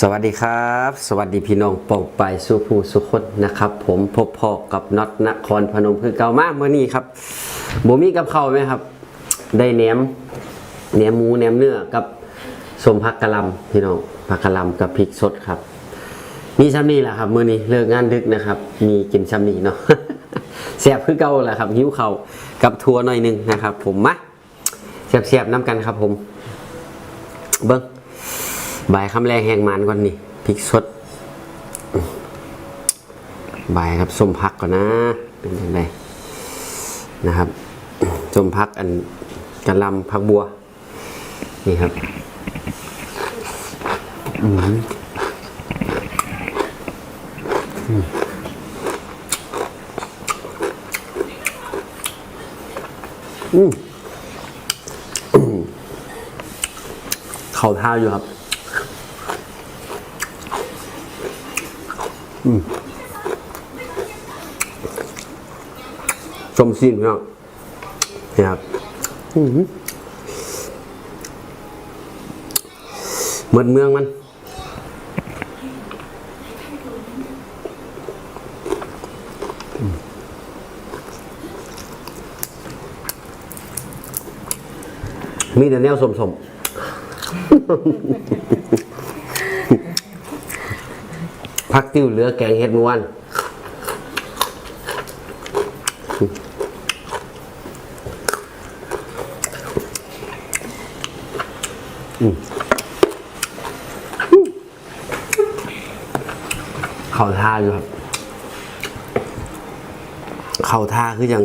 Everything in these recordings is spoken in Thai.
สวัสดีครับ สวัสดีพี่น้องปองไปสุภูสุคนนะครับ ผมพบพอกับน็อตนครพนมคือเก่ามากเมื่อนี้ครับบมีกับเขาไหมครับ ได้แหนมแหนมหมูแหนมเนื้อกับสมผักกะลำพี่น้องผักกะลำกับพริกสดครับ มีซ้ำนี่แหละครับมื้อนี้เลิกงานดึกนะครับ มีกินซ้ำนี่เนาะแซ่บคือเก่าแหละครับหิ้วเข่ากับทัวหน่อยหนึงนะครับ ผมมาแซ่บๆน้ำกันครับ ผม เบิ้ง ใบคำแรงแหงมันก่อนนี่พริกสดใบครับส้มพักก่อนนะเป็นยังไงนะครับส้มพักอันกระลำพักบัว นี่ครับอืมอืมอืมอืมเขาท่าอยู่ครับ ชมซีนพี่น้องนี่ครับอื้อหือเหมือนเมืองมันมีแต่แนวสมสมๆ พักติ้วเหลือแกงเห็ดเมื่อวนเข่าท่าอยู่ครับ เข่าท่าคือยัง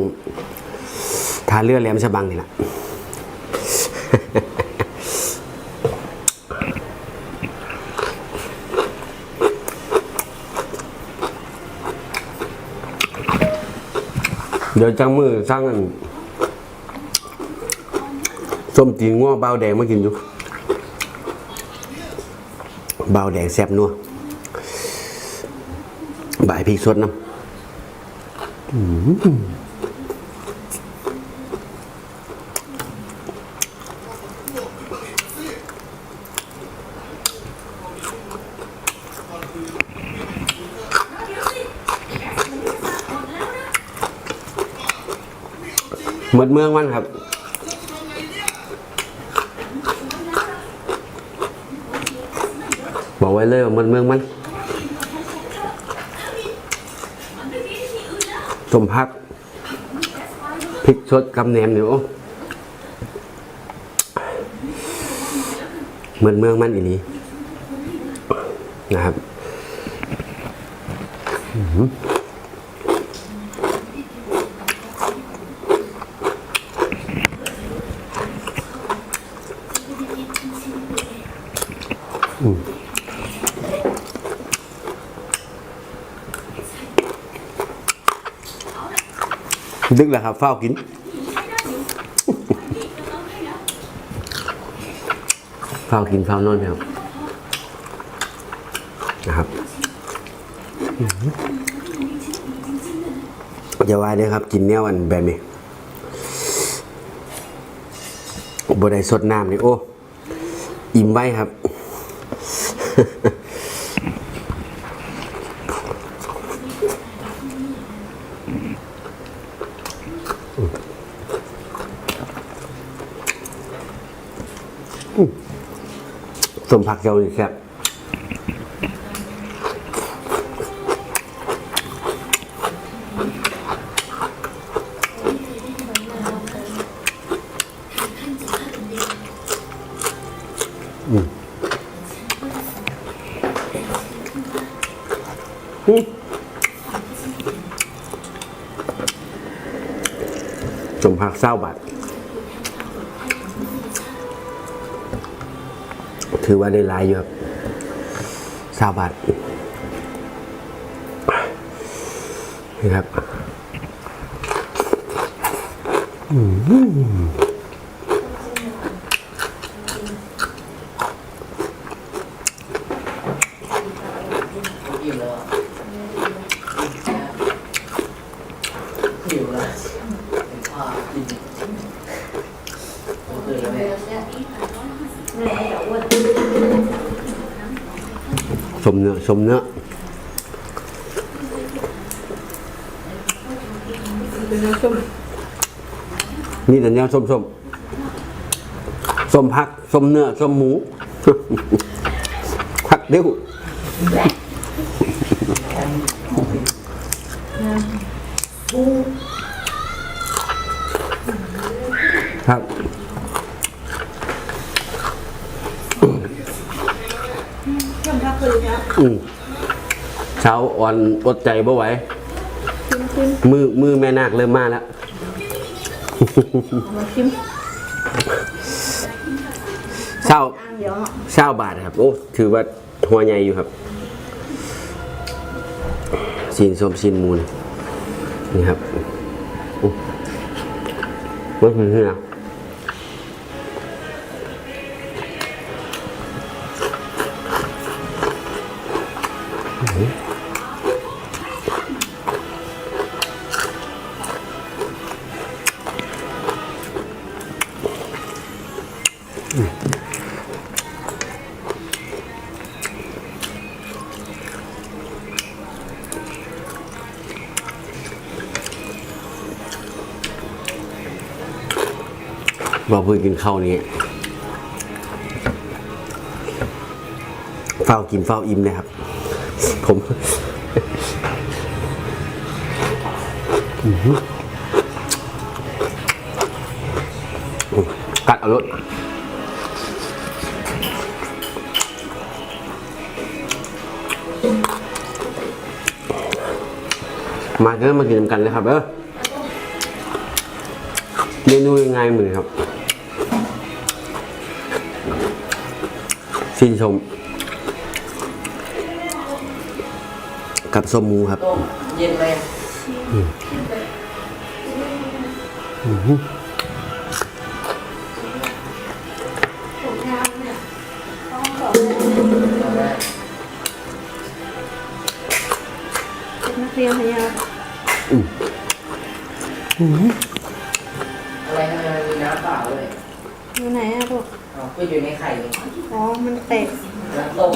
ท่าเรือแหลมฉบังนี่แหละ เดี๋ยวจังมือสร้างส้มจีนง้อเบาแดงมากินอยู่เบาแดงแซ่บนัวบ่ายพริกสดน้ำ หมดเมืองมันครับบอกไว้เลยว่าหมดเมืองมันสมพักพริกสดกำแหนมเนี่ยโอ้เหมือนเมืองมันอีนี้นะครับอื้อหืออืม ดึกแล้วครับเฝ้าวกิน เฝ้าวกินเฝ้าวนอนครับ นะครับอย่าว่าเลยครับ กินแนวอันแบบนี้บได้สดน้ำนี่โอ้ อิ่มไว้ครับ สมผักเจ้านี่ครับสมผักเศร้าบาท ถือว่าได้หลายอยู่สาบัทนะครับอิ่มแล้ว สมเนื้อเป็นน้ำส้มนี่แต่แนวส้มส้มส้มผักส้มเนื้อส้มหมูผักเดิ้วครับ ยำทับเลยนะอืมเช้าอ่อนอดใจบ่ไหวชิมชิมมือมือแม่นาคเริ่มมาแล้วเอามาชิมเช้าอ่างเดี๋ยวเนาะเช้าบาทครับ โอ้ถือว่าหัวใหญ่อยู่ครับซีนส้มซีนมูนนี่ครับโอ้มันคือเหือ บอกเพื่อกินข้าวนี้เฝ้ากินเฝ้าอิ่มเลยครับ ผมกัดเอารถมาเด้อมากินกันเลยครับเออเมนูยังไงมือครับ ชื่นชม กับส้มหมูครับต้มเย็นไหมผมยาวเนี่ยต้องขอเป็นนักเรียนพยาอะไรทำไมมันมีน้ำเปล่าด้วยอยู่ไหนอะลูกอ๋อก็อยู่ในไข่นี่อ๋อ มันแตกน้ำต้ม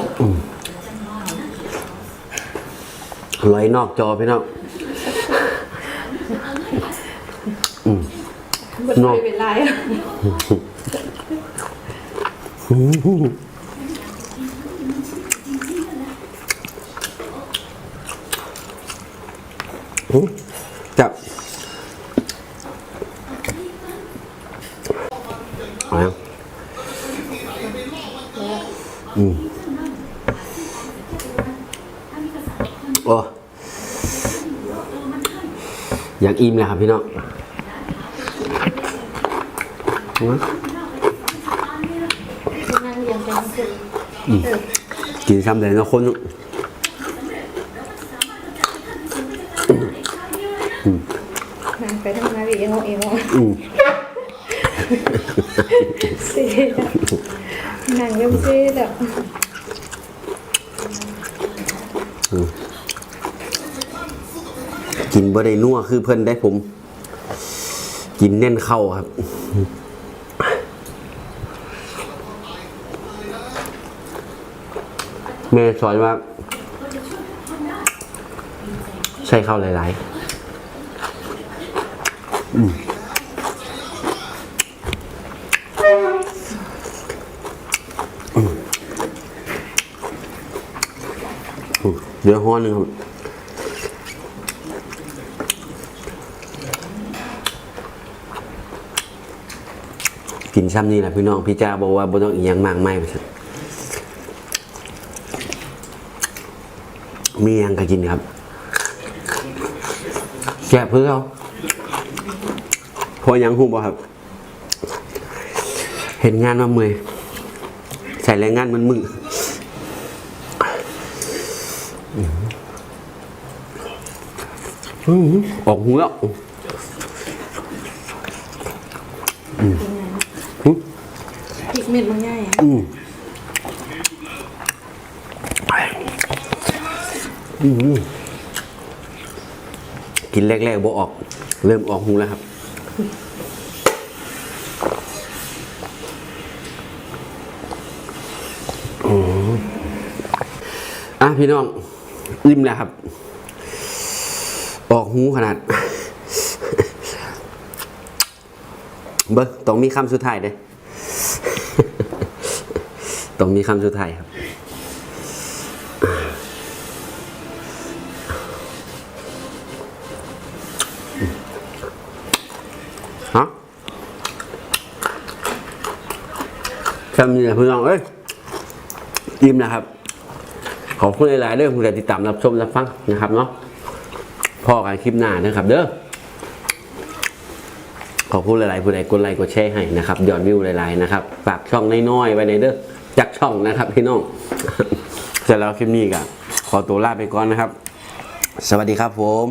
ลอยนอกจอพี่น้องมันเนาะไม่เป็นไรอะจับเอาแล้ว อืมโอ้อยากอิ่มเลยครับพี่น้องอืมนั่งเรียนกันคือเออกินซ้ำเลยนะคนนั่งไปทำงานอีกเองเองอืม สินั่งยังซีแบบกินบ่ได้นัวคือเพิ่นได้ผม กินเน่นเข้าครับแม่สอนว่าใช้ข้าวหลายๆอืมอืมอืม เดี๋ยวห้อหนึ่งครับกินซ้ำนี่แหละพี่น้องพี่จ้าบอกว่าบ่ต้องอีย่างมากไม่ไปสิมียังก็กินครับ แกะเพื่อเขาพอยังหูบ่ครับ เห็นงานมาเมื่อยใส่แรงงานมันมือ อื้อหือออกหูแล้วพริกเม็ดมันง่ายอะอืมอืมกินแรกๆบ่ออก เริ่มออกหูแล้วครับอืมออะพี่น้อง อิ่มแล้วครับ ออกหูขนาด เบิ้ต้องมีคำสุดท้ายเด้ต้องมีคำสุดท้ายครับฮะคำนี้แหละพี่น้องเอ้ยอิ่มนะครับ ขอบคุณหลายๆเรื่องคุณติดตามรับชมรับฟังนะครับเนาะพอกันคลิปหน้านะครับเด้อขอบคุณหลายๆผู้ใดกดไลค์กดแชร์ให้นะครับยอดวิวหลายๆนะครับฝากช่องน้อยๆไว้ในเด้อจักช่องนะครับพี่น้องเสร็จแล้วคลิปนี้ก็ขอตัวลาไปก่อนนะครับ สวัสดีครับผม